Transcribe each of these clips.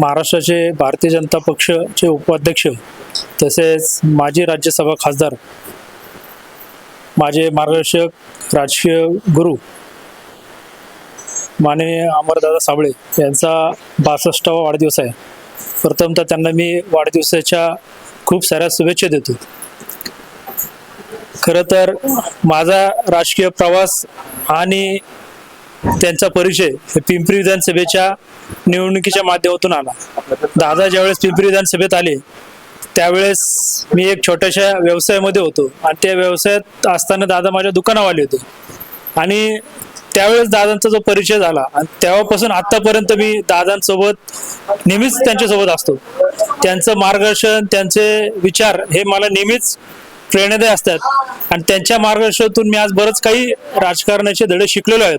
महाराष्ट्राचे भारतीय जनता पक्षचे उपाध्यक्ष तसेच माजी राज्यसभा खासदार माझे मार्गदर्शक राजकीय गुरु माननीय अमरदादा साबळे यांचा बासष्टावा वाढदिवस आहे. प्रथमतः त्यांना मी वाढदिवसाच्या खूप साऱ्या शुभेच्छा देतो. खरं तर माझा राजकीय प्रवास आणि त्यांचा परिचय पिंपरी विधानसभेच्या निवडणुकीच्या माध्यमातून आला. दादा ज्यावेळेस पिंपरी विधानसभेत आले त्यावेळेस मी एक छोट्याशा व्यवसायामध्ये होतो. आणि त्या व्यवसायात असताना दादा माझ्या दुकानावर आले होते. आणि त्यावेळेस दादांचा जो परिचय झाला आणि तेव्हापासून आतापर्यंत मी दादांसोबत नेहमीच त्यांच्यासोबत असतो. त्यांचं मार्गदर्शन त्यांचे विचार हे मला नेहमीच प्रेरणादायी असतात. आणि त्यांच्या मार्गदर्शनातून मी आज बरंच काही राजकारणाचे धडे शिकलेलो आहेत.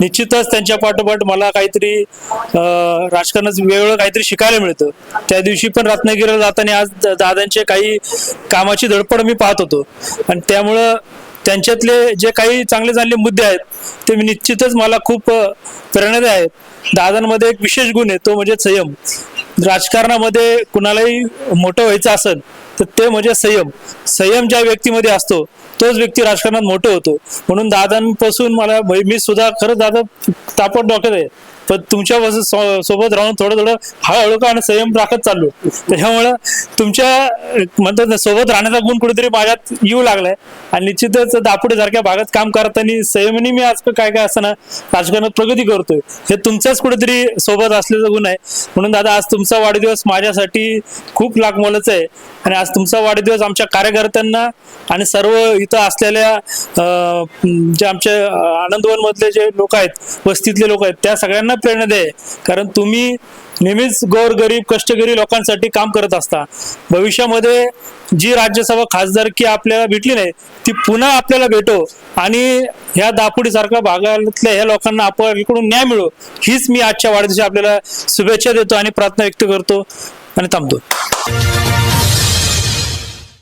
निश्चितच त्यांच्या पाठोपाठ मला काहीतरी अं, राजकारणात वेगळं काहीतरी शिकायला मिळतं. त्या दिवशी पण रत्नागिरीला जाताना आज दादांचे काही कामाची धडपड मी पाहत होतो. आणि त्यामुळं त्यांच्यातले जे काही चांगले चांगले मुद्दे आहेत ते मी निश्चितच मला खूप अं, प्रेरणादायी आहेत. दादांमध्ये एक विशेष गुण आहे तो म्हणजे संयम. राजकारणामध्ये कुणालाही मोठं व्हायचं असेल तर ते म्हणजे संयम. संयम ज्या व्यक्तीमध्ये असतो तोच व्यक्ती राजकारणात मोठं होतो. म्हणून दादांपासून मला मी सुद्धा खरंच दादा तापट डॉक्टर आहे. पण तुमच्या सो- सोबत राहून थोडं थोडं हळूहळू का आणि संयम राखत चाललो. त्याच्यामुळं तुमच्या म्हणतात ना सोबत राहण्याचा गुण कुठेतरी माझ्यात येऊ लागलाय. आणि निश्चितच दापुडे सारख्या भागात काम करताना संयमनी मी आज काय काय असताना राजकारणात प्रगती करतोय. हे तुमच्याच कुठेतरी सोबत असलेला गुण आहे. म्हणून दादा आज तुमचा वाढदिवस माझ्यासाठी खूप लाख आहे. आणि आज तुमचा वाढदिवस आमच्या कार्यकर्त्यांना आणि सर्व इथं असलेल्या जे आमचे आनंदवन मधले जे लोक आहेत वस्तीतले लोक आहेत त्या सगळ्यांना प्रेरणा दे. कारण तुम्ही नेहमीच गोरगरीब कष्टकरी लोकांसाठी काम करत असता. भविष्यामध्ये जी राज्यसभा खासदारकी आपल्याला भेटली नाही ती पुन्हा आपल्याला भेटो आणि ह्या दापुडीसारख्या भागातल्या ह्या लोकांना आपल्याकडून न्याय मिळो हीच मी आजच्या वाढदिवशी आपल्याला शुभेच्छा देतो आणि प्रार्थना व्यक्त करतो. आणि थांबतो.